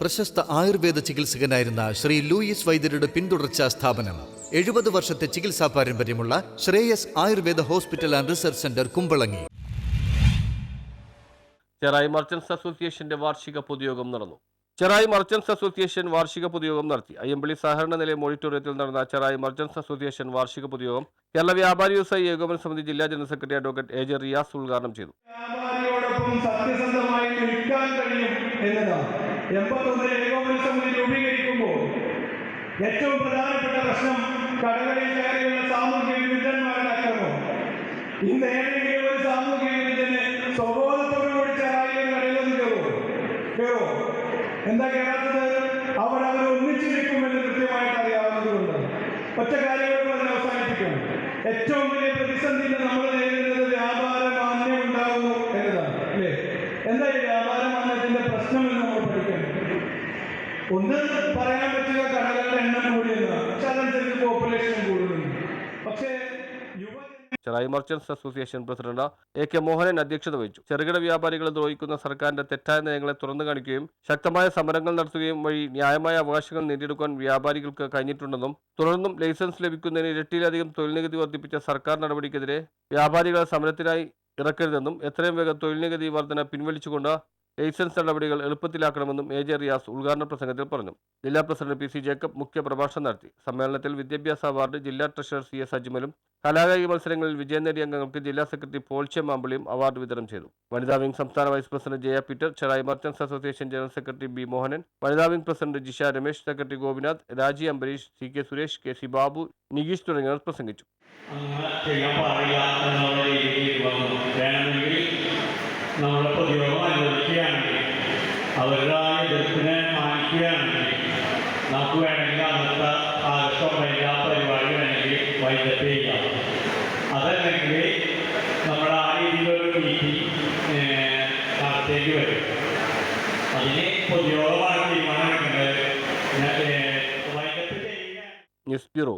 പ്രശസ്ത ആയുർവേദ ചികിത്സകനായിരുന്ന ശ്രീ ലൂയിസ് വൈദ്യരുടെ പിന്തുടർച്ചാ സ്ഥാപനം. എഴുപത് വർഷത്തെ ചികിത്സാ പാരമ്പര്യമുള്ള Shreyas Ayurveda hospital and research centre Kumbalangi. Cherai merchants അസോസിയേഷന്റെ വാർഷിക പൊതുയോഗം നടന്നു. ചെറായി മർച്ചൻസ് അസോസിയേഷൻ വാർഷിക പൊതുയോഗം നടത്തി. അയ്യമ്പള്ളി സഹകരണ നിലയം ഓഡിറ്റോറിയത്തിൽ നടന്ന ചെറായി മർച്ചൻസ് അസോസിയേഷൻ വാർഷിക പൊതുയോഗം കേരള വ്യാപാരി വ്യവസായി ഏകോപന സമിതി ജില്ലാ general secretary advocate A J Riyas ഉദ്ഘാടനം ചെയ്തു. എന്നതാണ്. എൺപത്തൊന്നിൽ ഏകോപന സമിതി രൂപീകരിക്കുമ്പോൾ ഏറ്റവും പ്രധാനപ്പെട്ട പ്രശ്നം കടകളിൽ കയറിയുള്ള സാമൂഹ്യ വിരുദ്ധന്മാരുടെ അക്രമം. ഇന്ന് ഏതെങ്കിലും ഒരു സാമൂഹ്യ വിരുദ്ധന് സ്വബോധത്തോടുകൂടി ചെറായിയും കടയിലൊന്നും കയറുമോ? എന്താ കയറാത്തത്? അവർ അവർ ഒന്നിച്ചു നിൽക്കുമെന്ന് കൃത്യമായിട്ട് അറിയാവുന്നതുകൊണ്ട്. ഒറ്റ കാര്യങ്ങൾ പറഞ്ഞ് അവസാനിപ്പിക്കണം ഏറ്റവും വലിയ പ്രതിസന്ധി ഒന്ന് പറയാൻ പറ്റുക കടകളുടെ എണ്ണം കൂടിയെന്നാണ് പക്ഷെ അതനുസരിച്ച് പോപ്പുലേഷൻ കൂടുന്നുണ്ട്. പക്ഷേ Cherai merchants association president A K Mohanan അധ്യക്ഷത വഹിച്ചു. ചെറുകിട വ്യാപാരികളെ ദ്രോഹിക്കുന്ന സർക്കാരിന്റെ തെറ്റായ നയങ്ങളെ തുറന്നു കാണിക്കുകയും ശക്തമായ സമരങ്ങൾ നടത്തുകയും വഴി ന്യായമായ അവകാശങ്ങൾ നേടിയെടുക്കാൻ വ്യാപാരികൾക്ക് കഴിഞ്ഞിട്ടുണ്ടെന്നും തുടർന്നും ലൈസൻസ് ലഭിക്കുന്നതിന് ഇരട്ടിയിലധികം തൊഴിൽ നികുതി വർദ്ധിപ്പിച്ച സർക്കാർ നടപടിക്കെതിരെ വ്യാപാരികളെ സമരത്തിനായി ഇറക്കരുതെന്നും എത്രയും വേഗം തൊഴിൽ നികുതി വർധന പിൻവലിച്ചുകൊണ്ട് ലൈസൻസ് നടപടികൾ എളുപ്പത്തിലാക്കണമെന്നും എ ജെ റിയാസ് ഉദ്ഘാടന പ്രസംഗത്തിൽ പറഞ്ഞു. ജില്ലാ പ്രസിഡന്റ് പി സി ജേക്കബ് മുഖ്യ പ്രഭാഷണം നടത്തി. സമ്മേളനത്തിൽ വിദ്യാഭ്യാസ അവാർഡ് ജില്ലാ ട്രഷറർ സി എസ് അജ്മലും കലാകായിക മത്സരങ്ങളിൽ വിജയം നേടിയ അംഗങ്ങൾക്ക് ജില്ലാ സെക്രട്ടറി പോൾച്ചെ മാമ്പിളിയും അവാർഡ് വിതരണം ചെയ്തു. വനിതാ വിംഗ് സംസ്ഥാന vice president Jaya Peter Cherai merchants association general secretary B Mohanan വനിതാ wing president Jisha Ramesh secretary Gopinath Raji Ambarish C K Suresh K C Babu Nikeesh തുടങ്ങിയവർ പ്രസംഗിച്ചു. നമ്മുടെ അനുവദിക്കുകയാണെങ്കിൽ അവരുടെ ആ എതിർപ്പിനെ മാനിക്കുകയാണെങ്കിൽ നമുക്ക് വേണമെങ്കിൽ അന്നത്തെ ആവശ്യം പരിപാടി വേണമെങ്കിൽ വൈകിട്ട് ചെയ്യാം അതല്ലെങ്കിൽ നമ്മുടെ ആ രീതിയിലൊരു മീറ്റിംഗ് നടത്തേണ്ടി വരും. അതിന് പൊതുയോഗമായ ചെയ്യുക ന്യൂസ് ബ്യൂറോ